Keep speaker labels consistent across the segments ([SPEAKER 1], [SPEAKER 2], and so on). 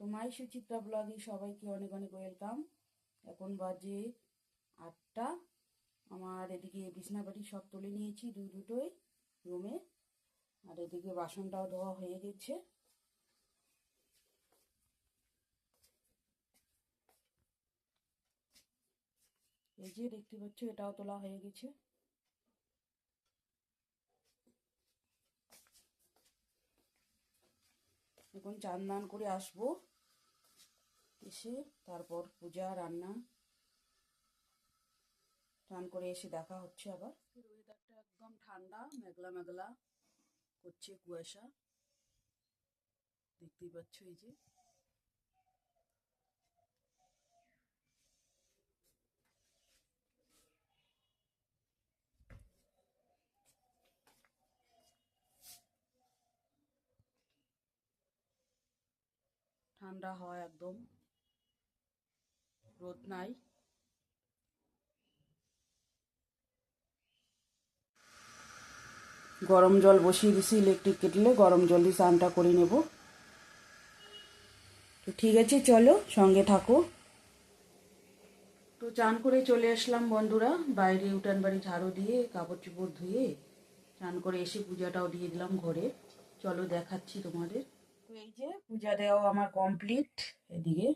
[SPEAKER 1] তো মাই সুচিত্রা ব্লগে সবাইকে অনেক অনেক ওয়েলকাম এখন বাজে আটটা। আমার এদিকে বিছনাবাড়ি সব তুলে নিয়েছি দু দুটোই রুমে। আর এদিকে বাসনটাও ধোয়া হয়ে গেছে। এই যে দেখতে পাচ্ছ, এটাও তোলা হয়ে গেছে। এখন চান দান করে আসব। এসে তারপর পূজা, রান্না। চান করে এসে দেখা হচ্ছে আবার। ওয়েদারটা একদম ঠান্ডা, মেঘলা মেঘলা করছে কুয়াশা। দেখতেই পাচ্ছ এই যে। ঠান্ডা হয় একদম। রোদ নাই। গরম জল বসিয়ে দিছি ইলেকট্রিক কেটলে, গরম জল দিয়ে স্নানটা করে নেব। তো ঠিক আছে, চলো সঙ্গে থাকো। তো চান করে চলে আসলাম বন্ধুরা, বাইরে উঠান বাড়ি ঝাড়ু দিয়ে, কাপড় চোপড় ধুয়ে, চান করে এসে পূজাটাও দিয়ে দিলাম ঘরে। চলো দেখাচ্ছি তোমাদের। এই যে পূজা দেওয়া আমার কমপ্লিট এদিকে।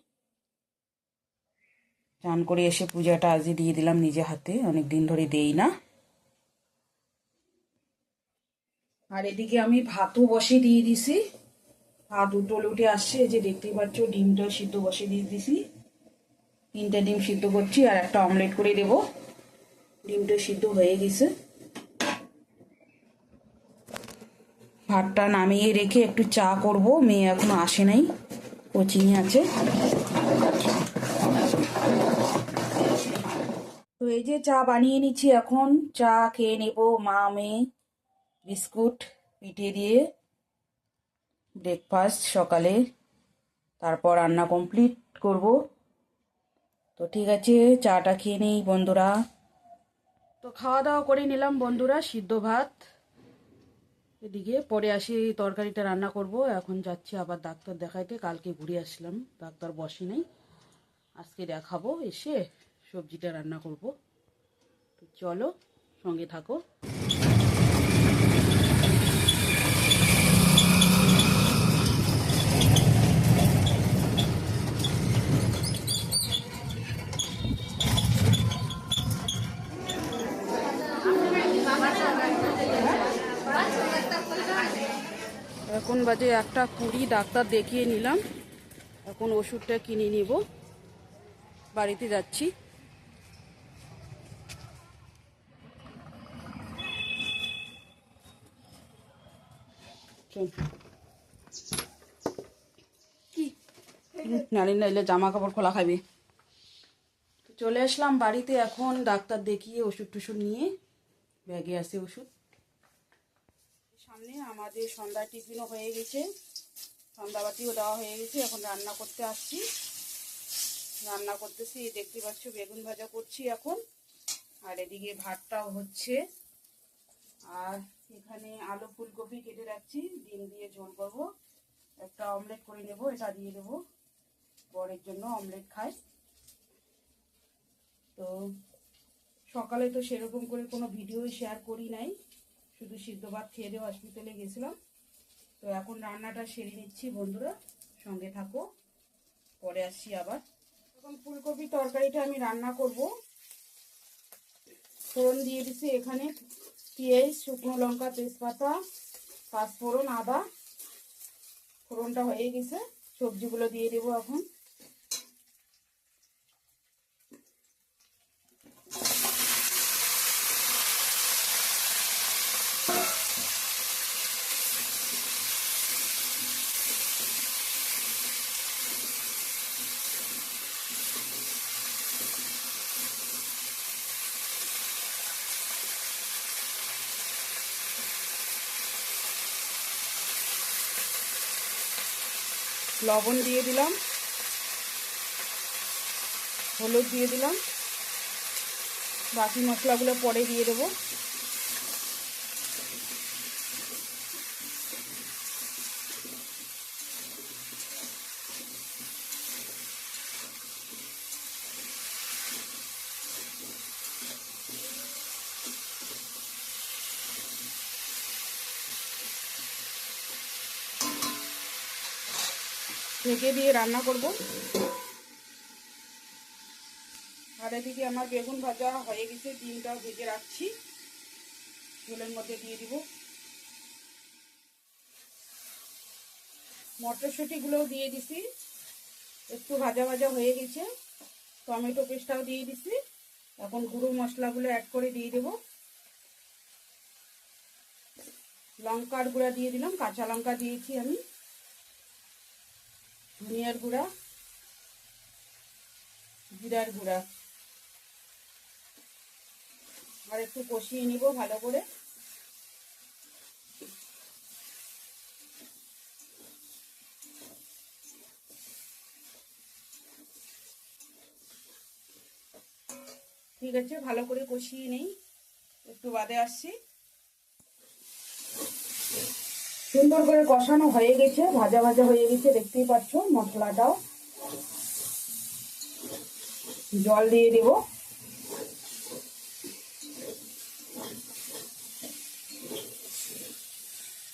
[SPEAKER 1] চান করে এসে পূজাটা আজই দিয়ে দিলাম নিজে হাতে অনেক দিন ধরে দেই না। আর এদিকে আমি ভাতও বসে দিয়ে দিছি। ভাত উঠোলে উঠে আসছে যে দেখতেই পাচ্ছ, ডিমটা সিদ্ধ বসে দিয়ে দিছি। তিনটা ডিম সিদ্ধ করছি আর একটা অমলেট করে দেব। ডিমটা সিদ্ধ হয়ে গেছে। ভাতটা নামিয়ে রেখে একটু চা করব। মেয়ে এখনও আসে নাই। কোচিংয়ে আছে। তো এই যে চা বানিয়ে নিচ্ছি এখন। চা খেয়ে নেব মা, মেয়ে, বিস্কুট পিঠে দিয়ে। ব্রেকফাস্ট সকালে। তারপর রান্না কমপ্লিট করব। তো ঠিক আছে, চাটা খেয়ে নেই বন্ধুরা। তো খাওয়া দাওয়া করে নিলাম বন্ধুরা, সিদ্ধ ভাত। এদিকে পরে আসি, তরকারিটা রান্না করব। এখন যাচ্ছি আবার ডাক্তার দেখাইতে। কালকে ঘুরে আসলাম। ডাক্তার বসে নেই। আজকে দেখাবো, এসে সবজিটা রান্না করব। তো চলো, সঙ্গে থাকো এখন বাজে একটা কুড়ি, ডাক্তার দেখিয়ে নিলাম। এখন ওষুধটা কিনে নিব। বাড়িতে যাচ্ছি। নারী জামা কাপড় খোলা খাবে চলে আসলাম বাড়িতে এখন, ডাক্তার দেখিয়ে ওষুধ টষুধ নিয়ে। ব্যাগে আছে ওষুধ। সামনে আমাদের সন্ধ্যা টিফিনও হয়ে গেছে। সন্ধ্যাবাতিও দেওয়া হয়ে গেছে, এখন রান্না করতে আসছি। রান্না করতেছি দেখতে পাচ্ছ, বেগুন ভাজা করছি এখন। আর এদিকে ভাতটাও হচ্ছে। আর এখানে আলু ফুলকপি কেটে রাখছি, ডিম দিয়ে ঝোল করব। একটা অমলেট করে নেব, এটা দিয়ে দেবো। বরের জন্য অমলেট খাই। তো সকালে তো সেরকম করে কোনো ভিডিও শেয়ার করি নাই। শুধু সিদ্ধ ভাত খেয়ে দিয়ে হসপিটালে গেছিলাম। তো এখন রান্নাটা সেরে নিচ্ছি বন্ধুরা, সঙ্গে থাকো। পরে আসছি আবার। এখন ফুলকপি তরকারিটা আমি রান্না করব। ফোড়ন দিয়ে দিছি এখানে পেঁয়াজ, শুকনো লঙ্কা, তেজপাতা, পাঁচফোড়ন, আদা। ফোড়নটা হয়ে গেছে, সবজিগুলো দিয়ে দেবো এখন। লবণ দিয়ে দিলাম। হলুদ দিয়ে দিলাম। বাকি মশলাগুলো পরে দিয়ে দেবো। ঢেকে দিয়ে রান্না করব। আর এদিকে আমার বেগুন ভাজা হয়ে গেছে, ডিমটাও ভেজে রাখছি। ঝোলের মধ্যে দিয়ে দিব। মটরশুঁটিগুলোও দিয়ে দিছি। একটু ভাজা ভাজা হয়ে গেছে। টমেটো পেস্টটাও দিয়ে দিছি। এখন গুঁড়ো মশলাগুলো অ্যাড করে দিয়ে দেব। লঙ্কার গুঁড়া দিয়ে দিলাম, কাঁচা লঙ্কা দিয়েছি আমি। ধনিয়ার গুঁড়া, জিরার গুঁড়া। আর একটু কষিয়ে নিব ভালো করে। ঠিক আছে, ভালো করে কষিয়ে নেই। একটু বাদে আসছি। সুন্দর করে কষানো হয়ে গেছে, ভাজা ভাজা হয়ে গেছে, দেখতেই পাচ্ছ মশলাটাও। জল দিয়ে দেব।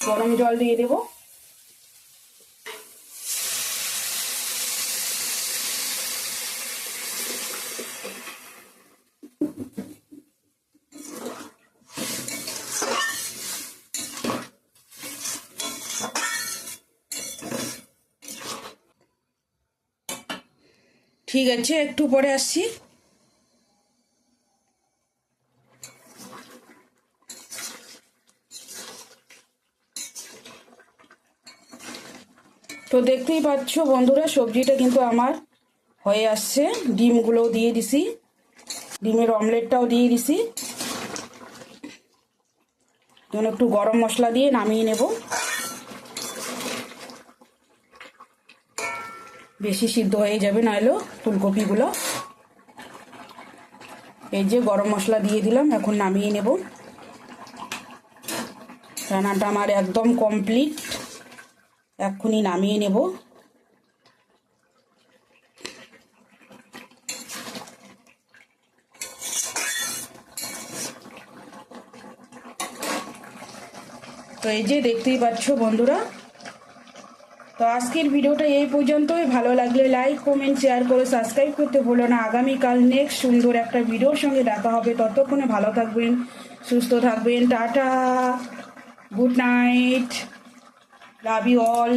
[SPEAKER 1] গরম জল দিয়ে দেব। ঠিক আছে, একটু পরে আসছি। তো দেখতেই পাচ্ছ বন্ধুরা, সবজিটা কিন্তু আমার হয়ে আসছে। ডিমগুলোও দিয়ে দিছি। ডিমের অমলেটটাও দিয়ে দিছি। একটু গরম মশলা দিয়ে নামিয়ে নেব। বেশি সিদ্ধ হয়ে যাবে, নাহলে ফুলকপিগুলো। এই যে গরম মশলা দিয়ে দিলাম, এখন নামিয়ে নেব। রান্নাটা আমার একদম কমপ্লিট। এক্ষুনি নামিয়ে নেব। তো এই যে দেখতেই পাচ্ছ বন্ধুরা তো আজকের ভিডিওটা এই পর্যন্তই। ভালো লাগলে লাইক কমেন্ট শেয়ার করে সাবস্ক্রাইব করতে ভুলো না। আগামীকাল নেক্সট সুন্দর একটা ভিডিওর সঙ্গে দেখা হবে। ততক্ষণে ভালো থাকবেন, সুস্থ থাকবেন। Ta-ta good night love you all